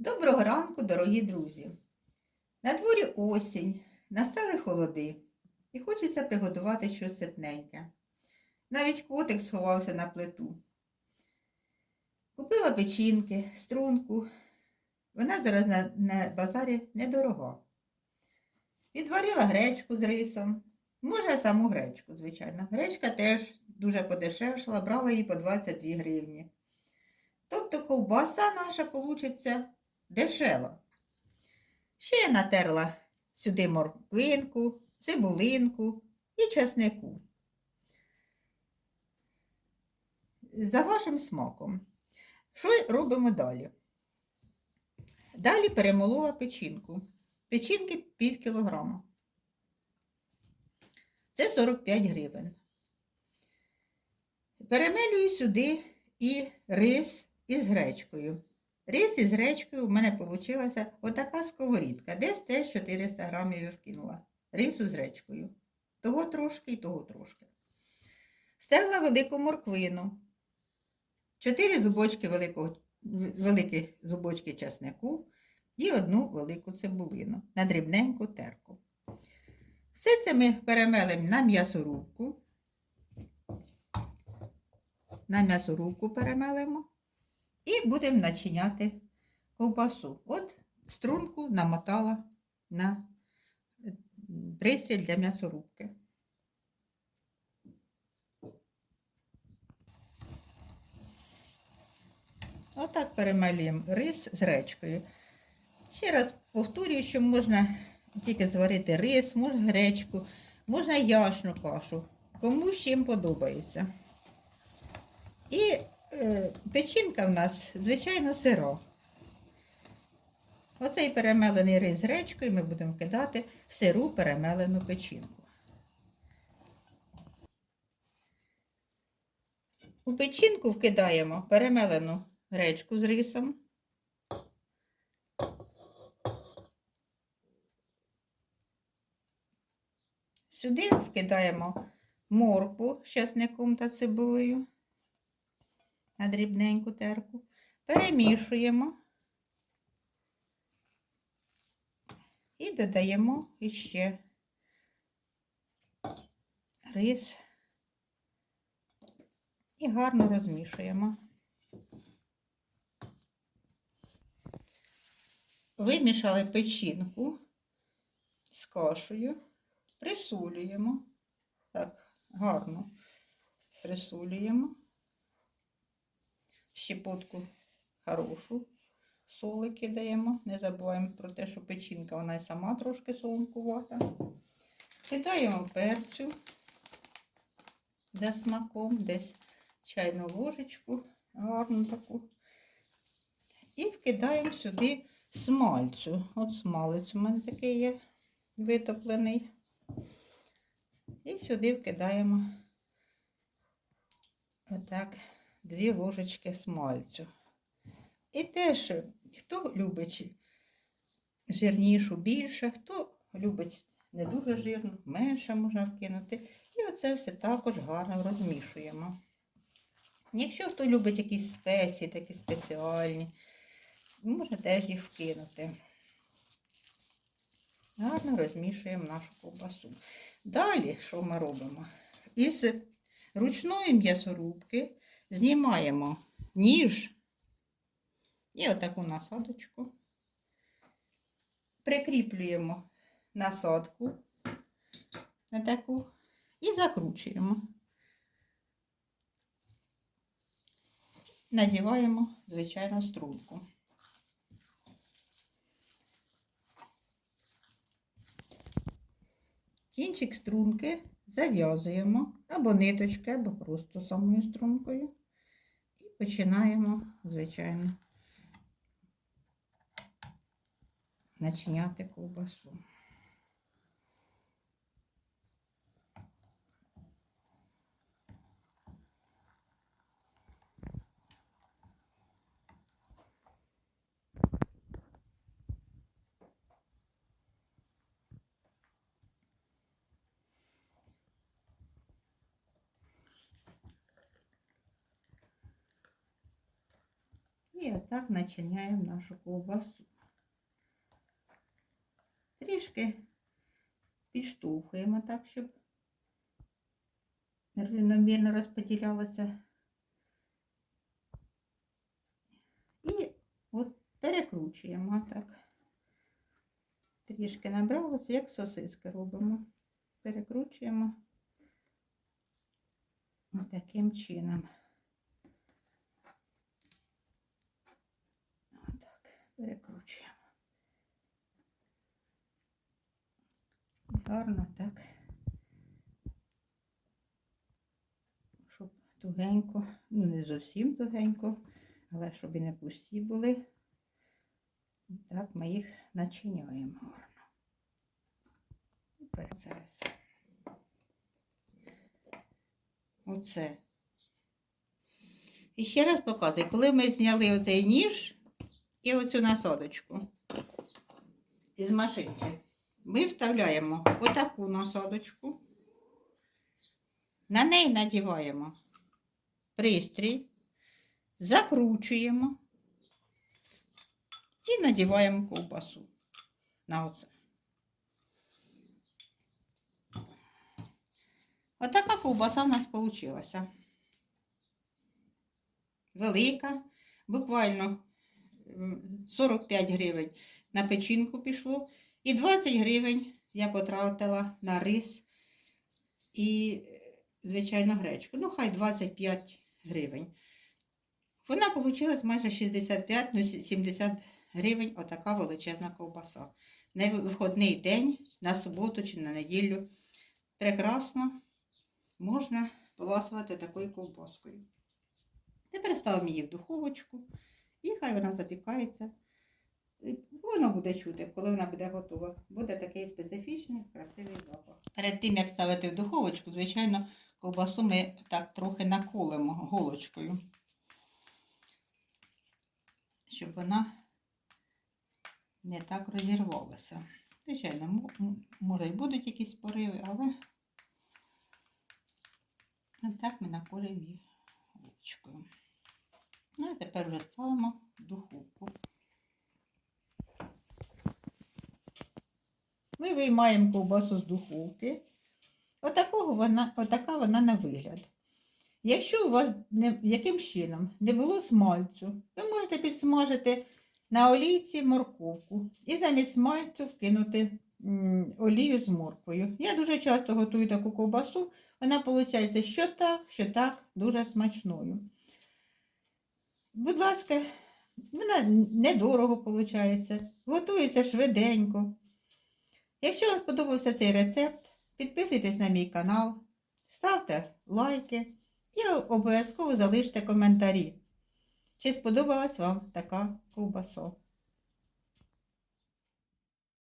Доброго ранку, дорогі друзі! На дворі осінь, настали холоди, і хочеться приготувати щось ситненьке. Навіть котик сховався на плиту. Купила печінки, струнку. Вона зараз на, на базарі недорога. Відварила гречку з рисом. Може, саму гречку, звичайно. Гречка теж дуже подешевшала, брала її по 22 гривні. Тобто ковбаса наша получиться дешева. Ще я натерла сюди морквинку, цибулинку і чеснику. За вашим смаком. Що робимо далі? Далі перемолола печінку. Печінки пів кілограма. Це 45 гривень. Перемелюю сюди і рис із гречкою. Рис із гречкою у мене вийшла отака сковорідка. Десь теж 400 грамів вкинула. Рису з гречкою. Того трошки і того трошки. Стерла велику морквину. Чотири зубочки великого, великих зубочки часнику і одну велику цибулину на дрібненьку терку. Все це ми перемелимо на м'ясорубку. На м'ясорубку перемелимо. І будемо начиняти ковбасу. От струнку намотала на пристрій для м'ясорубки. Отак перемалюємо рис з гречкою. Ще раз повторюю, що можна тільки зварити рис, можна гречку, можна яшну кашу, кому чим подобається. І е, печінка в нас, звичайно, сиро. Оцей перемелений рис з гречкою ми будемо кидати в сиру перемелену печінку. У печінку вкидаємо перемелену гречку з рисом. Сюди вкидаємо моркву з часником та цибулею на дрібненьку терку. Перемішуємо. І додаємо іще рис. І гарно розмішуємо. Вимішали печінку з кашею, присулюємо, так, гарно присулюємо щепотку хорошу, соли кидаємо. Не забуваємо про те, що печінка вона і сама трошки солонкувата. Кидаємо перцю за смаком, десь чайну ложечку, гарну таку. І вкидаємо сюди смальцю. От смалець у мене такий є витоплений. І сюди вкидаємо отак дві ложечки смальцю. І теж, хто любить жирнішу більше, хто любить не дуже жирну, менше можна вкинути. І оце все також гарно розмішуємо. Якщо хто любить якісь спеції, такі спеціальні, можна теж їх вкинути. Гарно розмішуємо нашу ковбасу. Далі, що ми робимо? Із ручної м'ясорубки знімаємо ніж і отаку насадочку. Прикріплюємо насадку на таку і закручуємо. Надіваємо, звичайно, струнку. Кінчик струнки зав'язуємо або ниточки, або просто самою стрункою. Починаємо, звичайно, начиняти ковбасу. І отак начиняємо нашу ковбасу. Трішки підштовхуємо так, щоб рівномірно розподілялося. І от перекручуємо так. Трішки набралося, як сосиски робимо. Перекручуємо таким чином. Перекручуємо. Гарно так. Щоб тугенько, ну не зовсім тугенько, але щоб і не пусті були. І Так ми їх начиняємо гарно. І перцець. Оце. І ще раз показую, коли ми зняли оцей ніж і оцю насадочку із машинки, ми вставляємо отаку насадочку, на неї надіваємо пристрій, закручуємо і надіваємо ковбасу на оце. Отака ковбаса в нас вийшла. Велика, буквально 45 гривень на печінку пішло, і 20 гривень я потратила на рис і, звичайно, гречку. Ну, хай 25 гривень. Вона вийшла майже 65 ну, 70 гривень отака величезна ковбаса. На виходний день, на суботу чи на неділю. Прекрасно можна поласувати такою ковбаскою. Тепер ставимо її в духовочку і хай вона запікається. Воно буде чути, коли вона буде готова. Буде такий специфічний, красивий запах. Перед тим, як ставити в духовочку, звичайно, ковбасу ми так трохи наколимо голочкою, щоб вона не так розірвалася. Звичайно, може і будуть якісь пориви, але так ми наколимо її голочкою. Ну, а тепер вже ставимо духовку. Ми виймаємо ковбасу з духовки. Отакого вона, отака вона на вигляд. Якщо у вас не, яким чином не було смальцю, ви можете підсмажити на олійці морковку і замість смальцю вкинути олію з морквою. Я дуже часто готую таку ковбасу, вона виходить що так, що так, дуже смачною. Будь ласка, вона недорого виходить, готується швиденько. Якщо вам сподобався цей рецепт, підписуйтесь на мій канал, ставте лайки і обов'язково залиште коментарі, чи сподобалась вам така ковбаса.